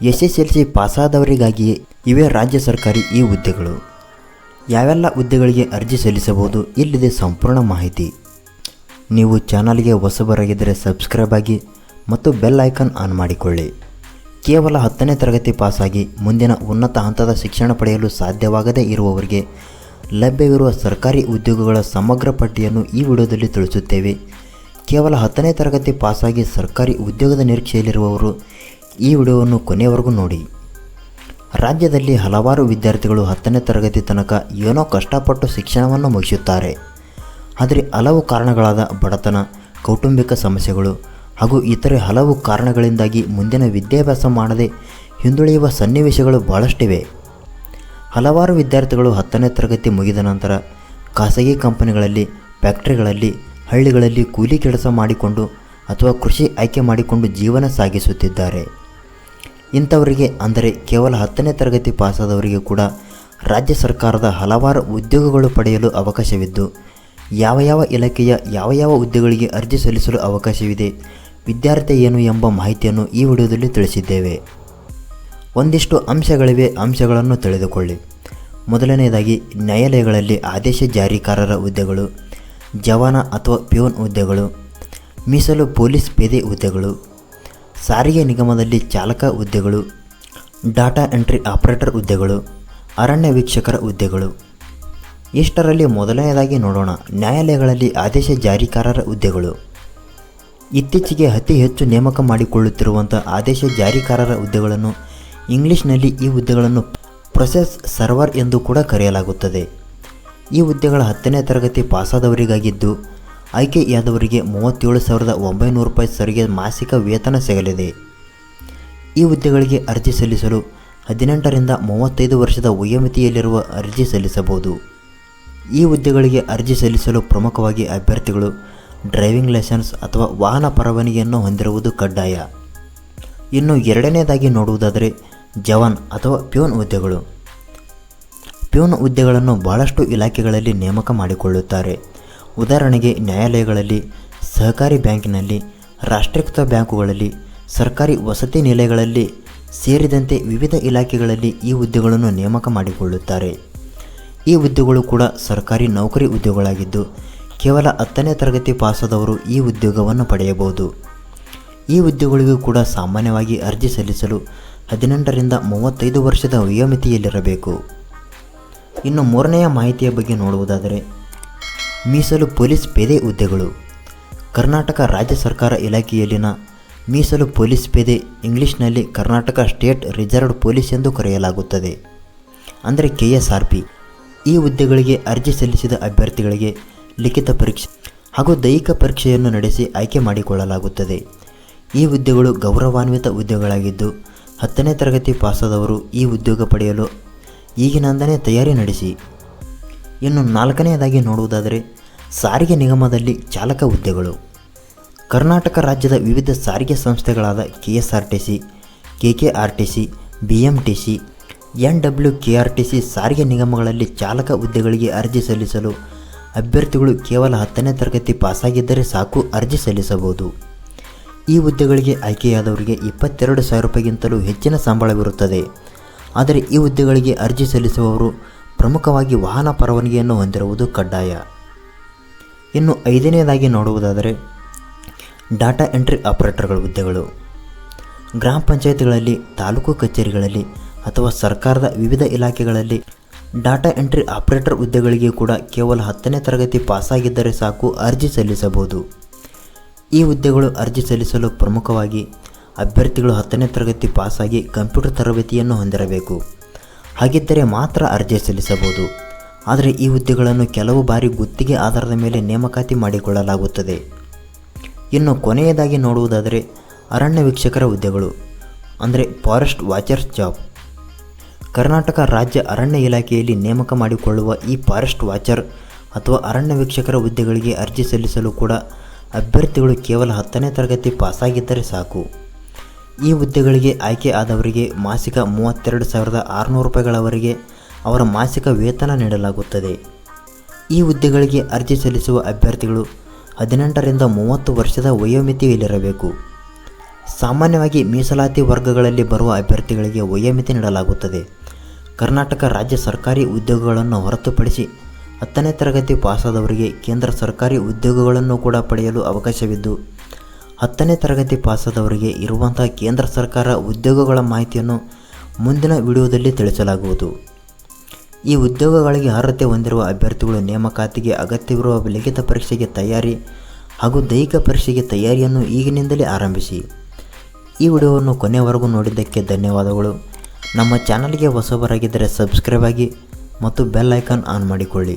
S S L C ಪಾಸಾದವರಿಗಾಗಿಯೇ ಇವೆ ರಾಜ್ಯ ಸರ್ಕಾರಿ ಈ ಹುದ್ದೆಗಳು. ಯಾವೆಲ್ಲ ಹುದ್ದೆಗಳಿಗೆ ಅರ್ಜಿ ಸಲ್ಲಿಸಬಹುದು ಇಲ್ಲಿದೆ ಸಂಪೂರ್ಣ ಮಾಹಿತಿ. ನೀವು ಚಾನಲ್ಗೆ ಹೊಸಬರಾಗಿದ್ದರೆ ಸಬ್ಸ್ಕ್ರೈಬ್ ಆಗಿ ಮತ್ತು ಬೆಲ್ ಐಕಾನ್ ಆನ್ ಮಾಡಿಕೊಳ್ಳಿ. ಕೇವಲ ಹತ್ತನೇ ತರಗತಿ ಪಾಸಾಗಿ ಮುಂದಿನ ಉನ್ನತ ಹಂತದ ಶಿಕ್ಷಣ ಪಡೆಯಲು ಸಾಧ್ಯವಾಗದೇ ಇರುವವರಿಗೆ ಲಭ್ಯವಿರುವ ಸರ್ಕಾರಿ ಉದ್ಯೋಗಗಳ ಸಮಗ್ರ ಪಟ್ಟಿಯನ್ನು ಈ ವಿಡಿಯೋದಲ್ಲಿ ತಿಳಿಸುತ್ತೇವೆ. ಕೇವಲ ಹತ್ತನೇ ತರಗತಿ ಪಾಸಾಗಿ ಸರ್ಕಾರಿ ಉದ್ಯೋಗದ ನಿರೀಕ್ಷೆಯಲ್ಲಿರುವವರು ಈ ವಿಡಿಯೋವನ್ನು ಕೊನೆಯವರೆಗೂ ನೋಡಿ. ರಾಜ್ಯದಲ್ಲಿ ಹಲವಾರು ವಿದ್ಯಾರ್ಥಿಗಳು ಹತ್ತನೇ ತರಗತಿ ತನಕ ಏನೋ ಕಷ್ಟಪಟ್ಟು ಶಿಕ್ಷಣವನ್ನು ಮುಗಿಸುತ್ತಾರೆ. ಆದರೆ ಹಲವು ಕಾರಣಗಳಾದ ಬಡತನ, ಕೌಟುಂಬಿಕ ಸಮಸ್ಯೆಗಳು ಹಾಗೂ ಇತರೆ ಹಲವು ಕಾರಣಗಳಿಂದಾಗಿ ಮುಂದಿನ ವಿದ್ಯಾಭ್ಯಾಸ ಮಾಡದೆ ಹಿಂದುಳಿಯುವ ಸನ್ನಿವೇಶಗಳು ಬಹಳಷ್ಟಿವೆ. ಹಲವಾರು ವಿದ್ಯಾರ್ಥಿಗಳು ಹತ್ತನೇ ತರಗತಿ ಮುಗಿದ ನಂತರ ಖಾಸಗಿ ಕಂಪನಿಗಳಲ್ಲಿ, ಫ್ಯಾಕ್ಟರಿಗಳಲ್ಲಿ, ಹಳ್ಳಿಗಳಲ್ಲಿ ಕೂಲಿ ಕೆಲಸ ಮಾಡಿಕೊಂಡು ಅಥವಾ ಕೃಷಿ ಆಯ್ಕೆ ಮಾಡಿಕೊಂಡು ಜೀವನ ಸಾಗಿಸುತ್ತಿದ್ದಾರೆ. ಇಂಥವರಿಗೆ, ಅಂದರೆ ಕೇವಲ ಹತ್ತನೇ ತರಗತಿ ಪಾಸಾದವರಿಗೆ ಕೂಡ ರಾಜ್ಯ ಸರ್ಕಾರದ ಹಲವಾರು ಉದ್ಯೋಗಗಳು ಪಡೆಯಲು ಅವಕಾಶವಿದ್ದು, ಯಾವ ಯಾವ ಇಲಾಖೆಯ ಯಾವ ಯಾವ ಹುದ್ದೆಗಳಿಗೆ ಅರ್ಜಿ ಸಲ್ಲಿಸಲು ಅವಕಾಶವಿದೆ ವಿದ್ಯಾರ್ಥಿ ಏನು ಎಂಬ ಮಾಹಿತಿಯನ್ನು ಈ ವಿಡಿಯೋದಲ್ಲಿ ತಿಳಿಸಿದ್ದೇವೆ. ಒಂದಿಷ್ಟು ಅಂಶಗಳಿವೆ, ಅಂಶಗಳನ್ನು ತಿಳಿದುಕೊಳ್ಳಿ. ಮೊದಲನೆಯದಾಗಿ, ನ್ಯಾಯಾಲಯಗಳಲ್ಲಿ ಆದೇಶ ಜಾರಿಕಾರರ ಹುದ್ದೆಗಳು, ಜವಾನ ಅಥವಾ ಪ್ಯೂನ್ ಹುದ್ದೆಗಳು, ಮೀಸಲು ಪೊಲೀಸ್ ಪೇದೆ ಹುದ್ದೆಗಳು ಸಾರಿಗೆ ನಿಗಮದಲ್ಲಿ ಚಾಲಕ ಹುದ್ದೆಗಳು, ಡಾಟಾ ಎಂಟ್ರಿ ಆಪರೇಟರ್ ಹುದ್ದೆಗಳು, ಅರಣ್ಯ ವೀಕ್ಷಕರ ಹುದ್ದೆಗಳು. ಇಷ್ಟರಲ್ಲಿ ಮೊದಲನೆಯದಾಗಿ ನೋಡೋಣ ನ್ಯಾಯಾಲಯಗಳಲ್ಲಿ ಆದೇಶ ಜಾರಿಕಾರರ ಹುದ್ದೆಗಳು. ಇತ್ತೀಚೆಗೆ ಅತಿ ಹೆಚ್ಚು ನೇಮಕ ಮಾಡಿಕೊಳ್ಳುತ್ತಿರುವಂಥ ಆದೇಶ ಜಾರಿಕಾರರ ಹುದ್ದೆಗಳನ್ನು ಇಂಗ್ಲಿಷ್ನಲ್ಲಿ ಈ ಹುದ್ದೆಗಳನ್ನು ಪ್ರೊಸೆಸ್ ಸರ್ವರ್ ಎಂದು ಕೂಡ ಕರೆಯಲಾಗುತ್ತದೆ. ಈ ಹುದ್ದೆಗಳ ಹತ್ತನೇ ತರಗತಿ ಪಾಸಾದವರಿಗಾಗಿದ್ದು ಆಯ್ಕೆಯಾದವರಿಗೆ ಮೂವತ್ತೇಳು ಸಾವಿರದ ಒಂಬೈನೂರು ರೂಪಾಯಿ ಸರಿಗೆ ಮಾಸಿಕ ವೇತನ ಸಿಗಲಿದೆ. ಈ ಹುದ್ದೆಗಳಿಗೆ ಅರ್ಜಿ ಸಲ್ಲಿಸಲು ಹದಿನೆಂಟರಿಂದ ಮೂವತ್ತೈದು ವರ್ಷದ ವಯೋಮಿತಿಯಲ್ಲಿರುವ ಅರ್ಜಿ ಸಲ್ಲಿಸಬಹುದು. ಈ ಹುದ್ದೆಗಳಿಗೆ ಅರ್ಜಿ ಸಲ್ಲಿಸಲು ಪ್ರಮುಖವಾಗಿ ಅಭ್ಯರ್ಥಿಗಳು ಡ್ರೈವಿಂಗ್ ಲೈಸೆನ್ಸ್ ಅಥವಾ ವಾಹನ ಪರವಾನಗಿಯನ್ನು ಹೊಂದಿರುವುದು ಕಡ್ಡಾಯ. ಇನ್ನು ಎರಡನೇದಾಗಿ ನೋಡುವುದಾದರೆ ಜವಾನ್ ಅಥವಾ ಪ್ಯೂನ್ ಹುದ್ದೆಗಳು. ಪ್ಯೂನ್ ಹುದ್ದೆಗಳನ್ನು ಬಹಳಷ್ಟು ಇಲಾಖೆಗಳಲ್ಲಿ ನೇಮಕ ಮಾಡಿಕೊಳ್ಳುತ್ತಾರೆ. ಉದಾಹರಣೆಗೆ ನ್ಯಾಯಾಲಯಗಳಲ್ಲಿ, ಸಹಕಾರಿ ಬ್ಯಾಂಕಿನಲ್ಲಿ, ರಾಷ್ಟ್ರೀಕೃತ ಬ್ಯಾಂಕುಗಳಲ್ಲಿ, ಸರ್ಕಾರಿ ವಸತಿ ನಿಲಯಗಳಲ್ಲಿ ಸೇರಿದಂತೆ ವಿವಿಧ ಇಲಾಖೆಗಳಲ್ಲಿ ಈ ಹುದ್ದೆಗಳನ್ನು ನೇಮಕ ಮಾಡಿಕೊಳ್ಳುತ್ತಾರೆ. ಈ ಹುದ್ದೆಗಳು ಕೂಡ ಸರ್ಕಾರಿ ನೌಕರಿ ಉದ್ಯೋಗಗಳಾಗಿದ್ದು, ಕೇವಲ ಹತ್ತನೇ ತರಗತಿ ಪಾಸಾದವರು ಈ ಉದ್ಯೋಗವನ್ನು ಪಡೆಯಬಹುದು. ಈ ಹುದ್ದೆಗಳಿಗೂ ಕೂಡ ಸಾಮಾನ್ಯವಾಗಿ ಅರ್ಜಿ ಸಲ್ಲಿಸಲು ಹದಿನೆಂಟರಿಂದ ಮೂವತ್ತೈದು ವರ್ಷದ ವಯೋಮಿತಿಯಲ್ಲಿರಬೇಕು ಇನ್ನು ಮೂರನೆಯ ಮಾಹಿತಿಯ ಬಗ್ಗೆ ನೋಡುವುದಾದರೆ ಮೀಸಲು ಪೊಲೀಸ್ ಪೇದೆ ಹುದ್ದೆಗಳು. ಕರ್ನಾಟಕ ರಾಜ್ಯ ಸರ್ಕಾರ ಇಲಾಖೆಯಲ್ಲಿನ ಮೀಸಲು ಪೊಲೀಸ್ ಪೇದೆ ಇಂಗ್ಲಿಷ್ನಲ್ಲಿ ಕರ್ನಾಟಕ ಸ್ಟೇಟ್ ರಿಸರ್ವ್ಡ್ ಪೊಲೀಸ್ ಎಂದು ಕರೆಯಲಾಗುತ್ತದೆ. ಅಂದರೆ ಕೆ ಎಸ್ ಆರ್ ಪಿ ಈ ಹುದ್ದೆಗಳಿಗೆ ಅರ್ಜಿ ಸಲ್ಲಿಸಿದ ಅಭ್ಯರ್ಥಿಗಳಿಗೆ ಲಿಖಿತ ಪರೀಕ್ಷೆ ಹಾಗೂ ದೈಹಿಕ ಪರೀಕ್ಷೆಯನ್ನು ನಡೆಸಿ ಆಯ್ಕೆ ಮಾಡಿಕೊಳ್ಳಲಾಗುತ್ತದೆ. ಈ ಹುದ್ದೆಗಳು ಗೌರವಾನ್ವಿತ ಹುದ್ದೆಗಳಾಗಿದ್ದು, ಹತ್ತನೇ ತರಗತಿ ಪಾಸಾದವರು ಈ ಉದ್ಯೋಗ ಪಡೆಯಲು ಈಗಿನಂದನೇ ತಯಾರಿ ನಡೆಸಿ ಇನ್ನು ನಾಲ್ಕನೆಯದಾಗಿ ನೋಡುವುದಾದರೆ ಸಾರಿಗೆ ನಿಗಮದಲ್ಲಿ ಚಾಲಕ ಹುದ್ದೆಗಳು. ಕರ್ನಾಟಕ ರಾಜ್ಯದ ವಿವಿಧ ಸಾರಿಗೆ ಸಂಸ್ಥೆಗಳಾದ K S R T C K K R T C B M T C N W K R T C ಸಾರಿಗೆ ನಿಗಮಗಳಲ್ಲಿ ಚಾಲಕ ಹುದ್ದೆಗಳಿಗೆ ಅರ್ಜಿ ಸಲ್ಲಿಸಲು ಅಭ್ಯರ್ಥಿಗಳು ಕೇವಲ ಹತ್ತನೇ ತರಗತಿ ಪಾಸಾಗಿದ್ದರೆ ಸಾಕು ಅರ್ಜಿ ಸಲ್ಲಿಸಬಹುದು. ಈ ಹುದ್ದೆಗಳಿಗೆ ಆಯ್ಕೆಯಾದವರಿಗೆ ಇಪ್ಪತ್ತೆರಡು ಸಾವಿರ ರೂಪಾಯಿಗಿಂತಲೂ ಹೆಚ್ಚಿನ ಸಂಬಳವಿರುತ್ತದೆ. ಆದರೆ ಈ ಹುದ್ದೆಗಳಿಗೆ ಅರ್ಜಿ ಸಲ್ಲಿಸುವವರು ಪ್ರಮುಖವಾಗಿ ವಾಹನ ಪರವಾನಗಿಯನ್ನು ಹೊಂದಿರುವುದು ಕಡ್ಡಾಯ. ಇನ್ನು ಐದನೇದಾಗಿ ನೋಡುವುದಾದರೆ, ಡಾಟಾ ಎಂಟ್ರಿ ಆಪರೇಟರ್ಗಳ ಹುದ್ದೆಗಳು. ಗ್ರಾಮ ಪಂಚಾಯತ್ಗಳಲ್ಲಿ, ತಾಲೂಕು ಕಚೇರಿಗಳಲ್ಲಿ ಅಥವಾ ಸರ್ಕಾರದ ವಿವಿಧ ಇಲಾಖೆಗಳಲ್ಲಿ ಡಾಟಾ ಎಂಟ್ರಿ ಆಪರೇಟರ್ ಹುದ್ದೆಗಳಿಗೆ ಕೂಡ ಕೇವಲ ಹತ್ತನೇ ತರಗತಿ ಪಾಸಾಗಿದ್ದರೆ ಸಾಕು ಅರ್ಜಿ ಸಲ್ಲಿಸಬಹುದು. ಈ ಹುದ್ದೆಗಳು ಅರ್ಜಿ ಸಲ್ಲಿಸಲು ಪ್ರಮುಖವಾಗಿ ಅಭ್ಯರ್ಥಿಗಳು ಹತ್ತನೇ ತರಗತಿ ಪಾಸಾಗಿ ಕಂಪ್ಯೂಟರ್ ತರಬೇತಿಯನ್ನು ಹೊಂದಿರಬೇಕು. ಹಾಗಿದ್ದರೆ ಮಾತ್ರ ಅರ್ಜಿ ಸಲ್ಲಿಸಬಹುದು. ಆದರೆ ಈ ಹುದ್ದೆಗಳನ್ನು ಕೆಲವು ಬಾರಿ ಗುತ್ತಿಗೆ ಆಧಾರದ ಮೇಲೆ ನೇಮಕಾತಿ ಮಾಡಿಕೊಳ್ಳಲಾಗುತ್ತದೆ. ಇನ್ನು ಕೊನೆಯದಾಗಿ ನೋಡುವುದಾದರೆ ಅರಣ್ಯ ವೀಕ್ಷಕರ ಹುದ್ದೆಗಳು, ಅಂದರೆ ಫಾರೆಸ್ಟ್ ವಾಚರ್ಸ್ ಜಾಬ್. ಕರ್ನಾಟಕ ರಾಜ್ಯ ಅರಣ್ಯ ಇಲಾಖೆಯಲ್ಲಿ ನೇಮಕ ಮಾಡಿಕೊಳ್ಳುವ ಈ ಫಾರೆಸ್ಟ್ ವಾಚರ್ ಅಥವಾ ಅರಣ್ಯ ವೀಕ್ಷಕರ ಹುದ್ದೆಗಳಿಗೆ ಅರ್ಜಿ ಸಲ್ಲಿಸಲು ಕೂಡ ಅಭ್ಯರ್ಥಿಗಳು ಕೇವಲ ಹತ್ತನೇ ತರಗತಿ ಪಾಸಾಗಿದ್ದರೆ ಸಾಕು. ಈ ಹುದ್ದೆಗಳಿಗೆ ಆಯ್ಕೆ ಆದವರಿಗೆ ಮಾಸಿಕ ಮೂವತ್ತೆರಡು ಸಾವಿರದ ಆರುನೂರು ರೂಪಾಯಿಗಳವರೆಗೆ ಅವರ ಮಾಸಿಕ ವೇತನ ನೀಡಲಾಗುತ್ತದೆ. ಈ ಹುದ್ದೆಗಳಿಗೆ ಅರ್ಜಿ ಸಲ್ಲಿಸುವ ಅಭ್ಯರ್ಥಿಗಳು ಹದಿನೆಂಟರಿಂದ ಮೂವತ್ತು ವರ್ಷದ ವಯೋಮಿತಿಯಲ್ಲಿರಬೇಕು ಸಾಮಾನ್ಯವಾಗಿ ಮೀಸಲಾತಿ ವರ್ಗಗಳಲ್ಲಿ ಬರುವ ಅಭ್ಯರ್ಥಿಗಳಿಗೆ ವಯೋಮಿತಿ ನೀಡಲಾಗುತ್ತದೆ. ಕರ್ನಾಟಕ ರಾಜ್ಯ ಸರ್ಕಾರಿ ಉದ್ಯೋಗಗಳನ್ನು ಹೊರತುಪಡಿಸಿ ಹತ್ತನೇ ತರಗತಿ ಪಾಸಾದವರಿಗೆ ಕೇಂದ್ರ ಸರ್ಕಾರಿ ಉದ್ಯೋಗಗಳನ್ನು ಕೂಡ ಪಡೆಯಲು ಅವಕಾಶವಿದ್ದು ಹತ್ತನೇ ತರಗತಿ ಪಾಸಾದವರಿಗೆ ಇರುವಂತಹ ಕೇಂದ್ರ ಸರ್ಕಾರ ಉದ್ಯೋಗಗಳ ಮಾಹಿತಿಯನ್ನು ಮುಂದಿನ ವಿಡಿಯೋದಲ್ಲಿ ತಿಳಿಸಲಾಗುವುದು. ಈ ಉದ್ಯೋಗಗಳಿಗೆ ಅರ್ಹತೆ ಹೊಂದಿರುವ ಅಭ್ಯರ್ಥಿಗಳು ನೇಮಕಾತಿಗೆ ಅಗತ್ಯವಿರುವ ಲಿಖಿತ ಪರೀಕ್ಷೆಗೆ ತಯಾರಿ ಹಾಗೂ ದೈಹಿಕ ಪರೀಕ್ಷೆಗೆ ತಯಾರಿಯನ್ನು ಈಗಿನಿಂದಲೇ ಆರಂಭಿಸಿ. ಈ ವಿಡಿಯೋವನ್ನು ಕೊನೆಯವರೆಗೂ ನೋಡಿದ್ದಕ್ಕೆ ಧನ್ಯವಾದಗಳು. ನಮ್ಮ ಚಾನಲ್ಗೆ ಹೊಸಬರಾಗಿದ್ದರೆ ಸಬ್ಸ್ಕ್ರೈಬ್ ಆಗಿ ಮತ್ತು ಬೆಲ್ ಐಕಾನ್ ಆನ್ ಮಾಡಿಕೊಳ್ಳಿ.